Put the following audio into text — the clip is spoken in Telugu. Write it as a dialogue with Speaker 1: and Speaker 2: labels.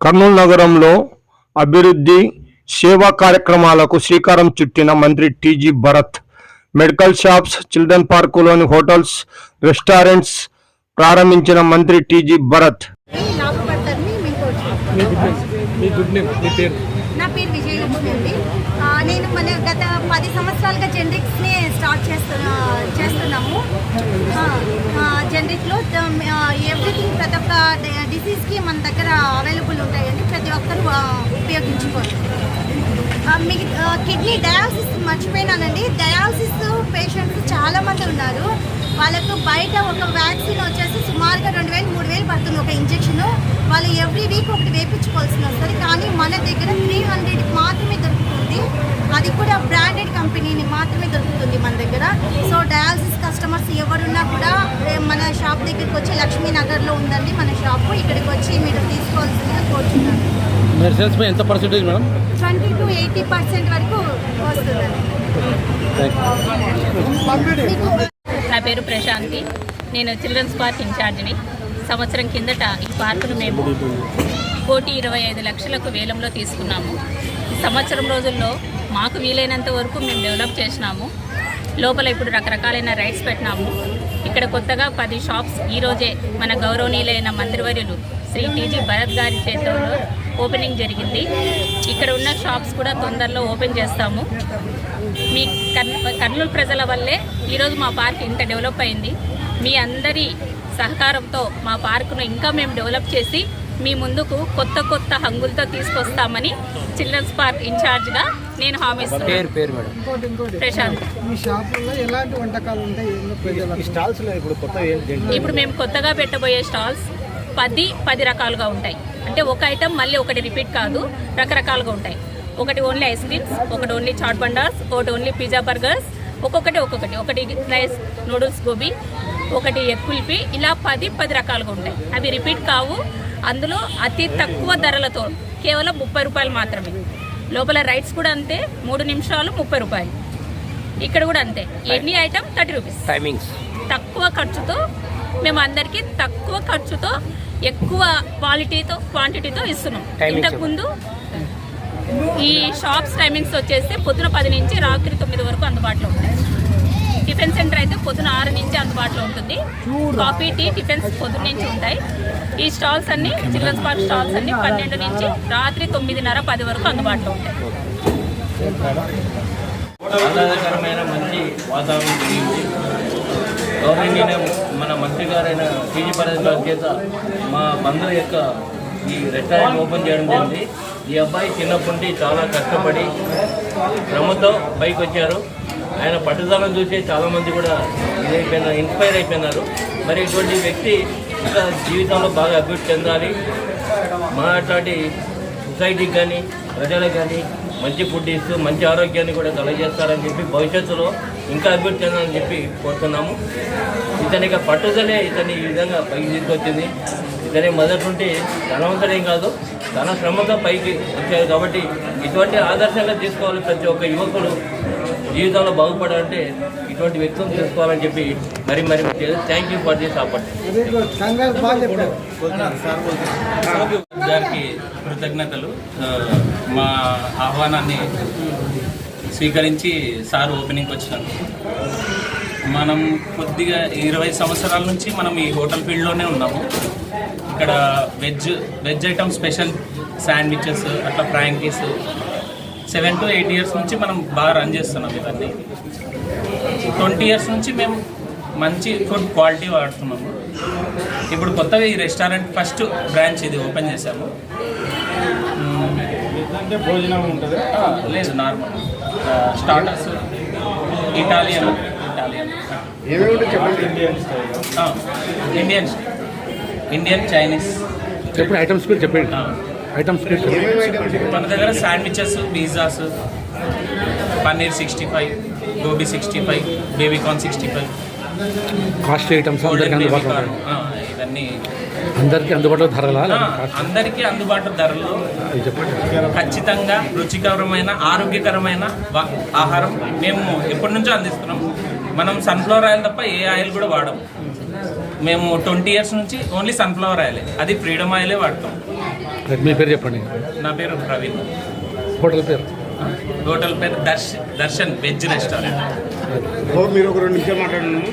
Speaker 1: కర్నూలు నగరంలో అభివృద్ధి సేవా కార్యక్రమాలకు శ్రీకారం చుట్టిన మంత్రి TG Bharat. Medical shops children పార్కులోని hotels restaurants ప్రారంభించిన మంత్రి టీజీ భరత్.
Speaker 2: నా పేరు విజయలక్ష్మి అండి. నేను మన గత పది సంవత్సరాలుగా జెనరిక్స్ని స్టార్ట్ చేస్తున్నా చేస్తున్నాము. జనరిక్లో ఎవ్రీథింగ్ ప్రతి ఒక్క డిసీజ్కి మన దగ్గర అవైలబుల్ ఉంటాయండి. ప్రతి ఒక్కరు ఆ, ఉపయోగించుకోవచ్చు. మీ కిడ్నీ డయాలసిస్ మర్చిపోయినానండి. డయాలసిస్ పేషెంట్స్ చాలా మంది ఉన్నారు. వాళ్ళకు బయట ఒక వ్యాక్సిన్ వచ్చేసి సుమారుగా రెండు వేలు మూడు వేలు పడుతుంది ఒక ఇంజెక్షన్ వాళ్ళు ఎవ్రీ వీక్ ఒకటి వేయించుకోవాల్సి వస్తుంది. కానీ మన దగ్గర త్రీ హండ్రెడ్కి మాత్రమే దొరుకుతుంది. అది కూడా బ్రాండెడ్ కంపెనీని మాత్రమే దొరుకుతుంది మన దగ్గర. సో డయాలసిస్ కస్టమర్స్ ఎవరున్నా కూడా మన షాప్ దగ్గరికి వచ్చి లక్ష్మీనగర్లో ఉందండి మన షాపు. ఇక్కడికి వచ్చి మీరు తీసుకోవాల్సిందిగా కోరుతున్నాను
Speaker 3: మెడిసిన్స్ పై ఎంత percentage madam?
Speaker 2: Twenty to eighty percent వరకు వస్తుందండి.
Speaker 4: నా పేరు ప్రశాంతి. నేను చిల్డ్రన్స్ పార్క్ ఇన్ఛార్జిని. సంవత్సరం కిందట ఈ పార్కును మేము కోటి ఇరవై ఐదు లక్షలకు వేలంలో తీసుకున్నాము. సంవత్సరం రోజుల్లో మాకు వీలైనంత వరకు మేము డెవలప్ చేసినాము. లోపల ఇప్పుడు రకరకాలైన రైడ్స్ పెట్టినాము. ఇక్కడ కొత్తగా పది షాప్స్ ఈరోజే మన గౌరవనీయులైన మంత్రివర్యులు శ్రీ టీజీ భరత్ గారి చేతుల్లో ఓపెనింగ్ జరిగింది. ఇక్కడ ఉన్న షాప్స్ కూడా తొందరలో ఓపెన్ చేస్తాము. మీ కర్నూలు ప్రజల వల్లే ఈరోజు మా పార్క్ ఇంత డెవలప్ అయింది. మీ అందరి సహకారంతో మా పార్కును ఇంకా మేము డెవలప్ చేసి మీ ముందుకు కొత్త కొత్త హంగులతో తీసుకొస్తామని చిల్డ్రన్స్ పార్క్ ఇన్ఛార్జ్గా నేను హామీ ఇస్తున్నాను
Speaker 3: పేరు మేడం.
Speaker 5: ఇంకోటి ఇంకోటి
Speaker 4: ప్రశాంత్.
Speaker 5: మీ షాపుల్లో ఎలాంటి వంటకాలు ఉంటాయి? ఏందో ప్రజలకు
Speaker 3: స్టాల్స్లో ఇప్పుడు కొత్త
Speaker 4: ఇప్పుడు మేము కొత్తగా పెట్టబోయే స్టాల్స్ పది పది రకాలుగా ఉంటాయి. అంటే ఒక ఐటమ్ మళ్ళీ ఒకటి రిపీట్ కాదు రకరకాలుగా ఉంటాయి. ఒకటి ఓన్లీ ఐస్ క్రీమ్స్ ఒకటి ఓన్లీ చాట్ బండాస్ ఒకటి ఓన్లీ పిజ్జా బర్గర్స్ ఒక్కొక్కటి ఒక్కొక్కటి. ఒకటి రైస్ నూడిల్స్ గోబీ ఒకటి ఎగ్ కుల్ఫీ ఇలా పది పది రకాలుగా ఉంటాయి. అవి రిపీట్ కావు అందులో అతి తక్కువ ధరలతో కేవలం ముప్పై రూపాయలు మాత్రమే. లోపల రైట్స్ కూడా అంతే మూడు నిమిషాలు ముప్పై రూపాయలు. ఇక్కడ కూడా అంతే ఎన్ని ఐటమ్? Thirty rupees.
Speaker 3: టైమింగ్స్.
Speaker 4: తక్కువ ఖర్చుతో మేము అందరికీ తక్కువ ఖర్చుతో ఎక్కువ క్వాలిటీతో క్వాంటిటీతో ఇస్తున్నాం. ఇంతకుముందు ఈ షాప్స్ టైమింగ్స్ వచ్చేసి పొద్దున పది నుంచి రాత్రి తొమ్మిది వరకు అందుబాటులో ఉంటాయి. టిఫిన్ సెంటర్ అయితే పొద్దున ఆరు నుంచి అందుబాటులో ఉంటుంది. కాఫీ టీ టిఫిన్స్ పొద్దున్న నుంచి ఉంటాయి. ఈ స్టాల్స్ అన్ని చిల్డ్రన్స్ పార్క్ స్టాల్స్ అన్ని పన్నెండు నుంచి రాత్రి తొమ్మిదిన్నర పది వరకు అందుబాటులో ఉంటాయి.
Speaker 6: ఆహ్లాదకరమైన మంచి వాతావరణం జరిగింది గౌరవనీయ మన మంత్రి గారైన టీజీ పరేష్ గారి చేత మా బంధువుల యొక్క ఈ రెస్టారెంట్ ఓపెన్ చేయడం జరిగింది. ఈ అబ్బాయి చిన్నప్పటి చాలా కష్టపడి శ్రమతో పైకి వచ్చారు. ఆయన పట్టుదలను చూసి చాలామంది కూడా ఇదైపోయినారు ఇన్స్పైర్ అయిపోయినారు. మరి ఇటువంటి వ్యక్తి ఇంకా జీవితంలో బాగా అభివృద్ధి చెందాలి. మా అట్లాంటి సొసైటీకి కానీ ప్రజలకు కానీ మంచి ఫుడ్ ఇస్తూ మంచి ఆరోగ్యాన్ని కూడా కలగజేస్తారని చెప్పి భవిష్యత్తులో ఇంకా అభివృద్ధి చెందాలని చెప్పి కోరుతున్నాము. ఇతని యొక్క పట్టుదలే ఇతని ఈ విధంగా పైకి తీసుకొచ్చింది. ఇతని మొదటి నుండి ధనవంతుడేం కాదు తన శ్రమతో పైకి వచ్చారు కాబట్టి ఇటువంటి ఆదర్శంగా తీసుకోవాలి ప్రతి ఒక్క యువకుడు. జీవితంలో బాగుపడాలంటే ఇటువంటి వ్యక్తులను తీసుకోవాలని చెప్పి మరి మరి thank you for this opportunity
Speaker 7: గారికి కృతజ్ఞతలు. మా ఆహ్వానాన్ని స్వీకరించి సార్ ఓపెనింగ్కి వచ్చినారు. మనం కొద్దిగా ఇరవై సంవత్సరాల నుంచి మనం ఈ హోటల్ ఫీల్డ్లోనే ఉన్నాము. ఇక్కడ veg veg item special sandwiches అట్లా frankies seven to eight years నుంచి మనం బాగా రన్ చేస్తున్నాం ఇవన్నీ. ట్వంటీ ఇయర్స్ నుంచి మేము మంచి ఫుడ్ క్వాలిటీ వాడుతున్నాము. ఇప్పుడు కొత్తగా ఈ రెస్టారెంట్ ఫస్ట్ బ్రాంచ్ ఇది ఓపెన్ చేశాము.
Speaker 3: భోజనం ఉంటుంది.
Speaker 7: లేదు normal. Starters Italian Italian.
Speaker 3: Indian style.
Speaker 7: ఆ, ఇండియన్ ఇండియన్ చైనీస్.
Speaker 8: చెప్పండి ఐటమ్స్ పేరు చెప్పండి. ఐటమ్స్
Speaker 7: మన దగ్గర sandwiches pizzas paneer sixty five gobi sixty five baby corn sixty five.
Speaker 8: Costly items అందరికీ అందుబాటులో
Speaker 7: ఇవన్నీ.
Speaker 8: అందరికీ అందుబాటులో ధరలా?
Speaker 7: అందరికీ అందుబాటు ధరల్లో
Speaker 8: అది చెప్పండి.
Speaker 7: ఖచ్చితంగా రుచికరమైన ఆరోగ్యకరమైన ఆహారం మేము ఎప్పటి నుంచో అందిస్తున్నాం. మనం సన్ఫ్లవర్ ఆయిల్ తప్ప ఏ ఆయిల్ కూడా వాడం మేము ట్వంటీ ఇయర్స్ నుంచి ఓన్లీ సన్ఫ్లవర్ ఆయిలే అది ఫ్రీడమ్ ఆయిలే వాడతాం.
Speaker 8: మీ పేరు చెప్పండి.
Speaker 7: నా పేరు ప్రవీణ్.
Speaker 8: హోటల్ పేరు?
Speaker 7: హోటల్ పేరు దర్శ్ దర్శన్ వెజ్ రెస్టారెంట్.
Speaker 3: మీరు ఒక రెండు నిమిషాలు మాట్లాడండి.